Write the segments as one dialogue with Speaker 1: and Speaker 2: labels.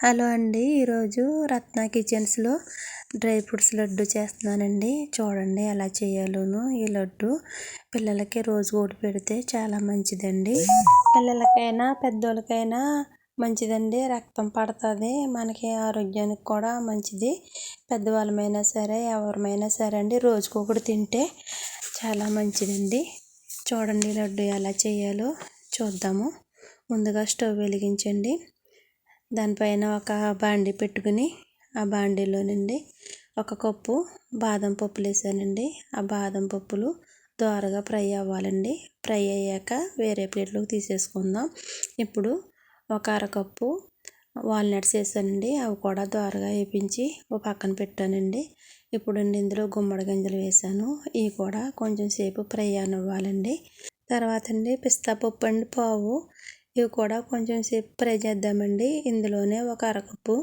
Speaker 1: Hello అండి. ఈరోజు రత్న కిచెన్స్లో డ్రై ఫ్రూట్స్ లడ్డు చేస్తున్నానండి. చూడండి ఎలా చేయాలోను ఈ లడ్డు. పిల్లలకి రోజు ఒకటి పెడితే చాలా మంచిదండి. పిల్లలకైనా పెద్దోళ్ళకైనా మంచిదండి. రక్తం పడుతుంది. మనకి ఆరోగ్యానికి కూడా మంచిది. పెద్దవాళ్ళమైనా సరే ఎవరమైనా సరే అండి రోజుకొకటి తింటే చాలా మంచిదండి. చూడండి లడ్డు ఎలా చేయాలో. చూద్దాము. ముందుగా స్టవ్ వెలిగించండి. దానిపైన ఒక బాండి పెట్టుకుని ఆ బాండీలో నుండి ఒక కప్పు బాదం పప్పులు వేసానండి ఆ బాదం పప్పులు దోరగా ఫ్రై అవ్వాలండి. ఫ్రై అయ్యాక వేరే ప్లేట్లోకి తీసేసుకుందాం. ఇప్పుడు ఒక అరకప్పు వాల్నట్స్ వేసానండి. అవి కూడా దోరగా వేపించి ఒక పక్కన పెట్టానండి. ఇప్పుడు ఇందులో గుమ్మడి గింజలు వేసాను. ఇవి కూడా కొంచెం సేపు ఫ్రై అవ్వాలండి. తర్వాత అండి పిస్తా పప్పు అండి. పావు ఇవి కూడా కొంచెం సేపు ఫ్రై చేద్దామండి. ఇందులోనే ఒక అరకప్పు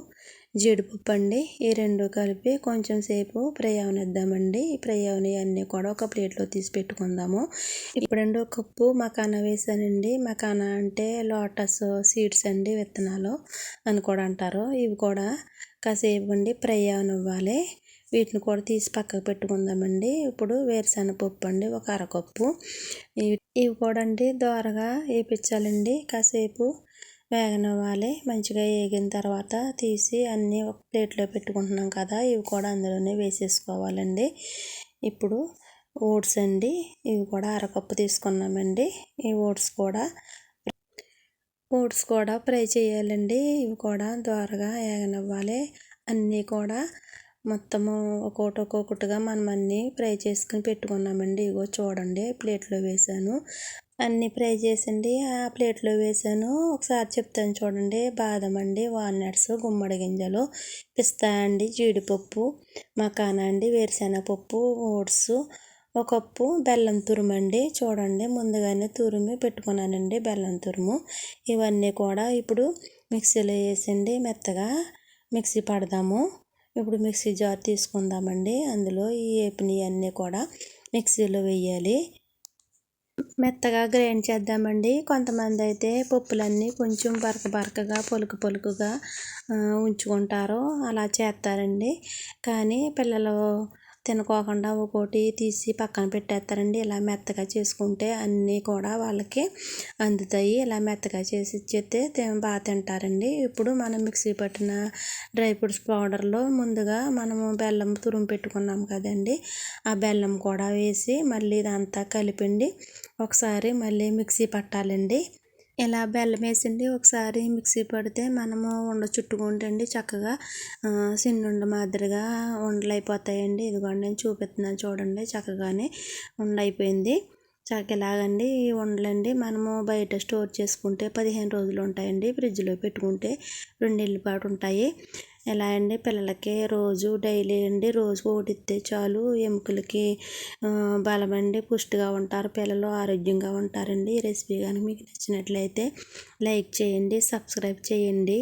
Speaker 1: జీడిపప్పు అండి. ఈ రెండు కలిపి కొంచెం సేపు ఫ్రై అవనిద్దామండి. ఫ్రై అవనివన్నీ కూడా ఒక ప్లేట్లో తీసి పెట్టుకుందాము. ఇప్పుడండి ఒక కప్పు మకానా వేసానండి. మకానా అంటే లోటస్ సీడ్స్ అండి విత్తనాలు అని కూడా అంటారు. ఇవి కూడా కాసేపు అండి ఫ్రై అవనివ్వాలి. వీటిని కూడా తీసి పక్కకు పెట్టుకుందామండి. ఇప్పుడు వేరుశనగపప్పు అండి ఒక అరకప్పు. ఇవి కూడా అండి దోరగా వేపించాలండి. కాసేపు వేగనివ్వాలి. మంచిగా వేగిన తర్వాత తీసి అన్నీ ఒక ప్లేట్లో పెట్టుకుంటున్నాం కదా ఇవి కూడా అందులోనే వేసేసుకోవాలండి. ఇప్పుడు ఓట్స్ అండి ఇవి కూడా అరకప్పు తీసుకున్నామండి. ఈ ఓట్స్ కూడా ఓట్స్ కూడా ఫ్రై చేయాలండి. ఇవి కూడా దోరగా వేగనివ్వాలి. అన్నీ కూడా మొత్తము ఒక్కొక్కటి ఒక్కొక్కటిగా మనం అన్నీ ఫ్రై చేసుకుని పెట్టుకున్నామండి. ఇగో చూడండి ప్లేట్లో వేసాను. అన్నీ ఫ్రై చేసండి ఆ ప్లేట్లో వేసాను. ఒకసారి చెప్తాను చూడండి బాదం అండి వాల్నట్స్ గుమ్మడి గింజలు పిస్తా అండి జీడిపప్పు మకానా అండి వేరుశెనగపప్పు ఓట్స్ ఒక కప్పు బెల్లం తురుము అండి. చూడండి ముందుగానే తురిమి పెట్టుకున్నానండి బెల్లం తురుము. ఇవన్నీ కూడా ఇప్పుడు మిక్సీలో వేసండి మెత్తగా మిక్సీ పడదాము. ఇప్పుడు మిక్సీ జార్ తీసుకుందామండి. అందులో ఈ అన్నీ కూడా మిక్సీలో వేయాలి. మెత్తగా గ్రైండ్ చేద్దామండి. కొంతమంది అయితే పప్పులన్నీ కొంచెం బరక బరకగా పొలుకు పొలుకుగా ఉంచుకుంటారు. అలా చేస్తారండి. కానీ పిల్లలు తినుకోకుండా ఒక్కోటి తీసి పక్కన పెట్టేస్తారండి. ఇలా మెత్తగా చేసుకుంటే అన్నీ కూడా వాళ్ళకి అందుతాయి. ఇలా మెత్తగా చేసి ఇచ్చేస్తే బాగా తింటారండి. ఇప్పుడు మనం మిక్సీ పట్టిన డ్రై ఫ్రూట్స్ పౌడర్లో ముందుగా మనము బెల్లం తురుము పెట్టుకున్నాం కదండి. ఆ బెల్లం కూడా వేసి మళ్ళీ ఇదంతా కలిపండి ఒకసారి మళ్ళీ మిక్సీ పట్టాలండి. ఇలా బెల్లం వేసిండి ఒకసారి మిక్సీ పడితే మనము ఉండ చుట్టుకుంటండి చక్కగా సిన్నుండ మాదిరిగా ఉండలు అయిపోతాయండి ఇదిగోండి నేను చూపిస్తున్నాను చూడండి చక్కగానే ఉండ అయిపోయింది చక్క ఇలాగండి ఈ ఉండలండి మనము బయట స్టోర్ చేసుకుంటే పదిహేను రోజులు ఉంటాయండి. ఫ్రిడ్జ్లో పెట్టుకుంటే రెండేళ్ళ పాటు ఉంటాయి. ఎలా అండి? పిల్లలకి రోజు డైలీ అండి రోజు ఓటిస్తే చాలు ఎముకలకి బలమండి పుష్టిగా ఉంటారు పిల్లలు ఆరోగ్యంగా ఉంటారండి. ఈ రెసిపీ కానీ మీకు నచ్చినట్లయితే లైక్ చేయండి సబ్స్క్రైబ్ చేయండి.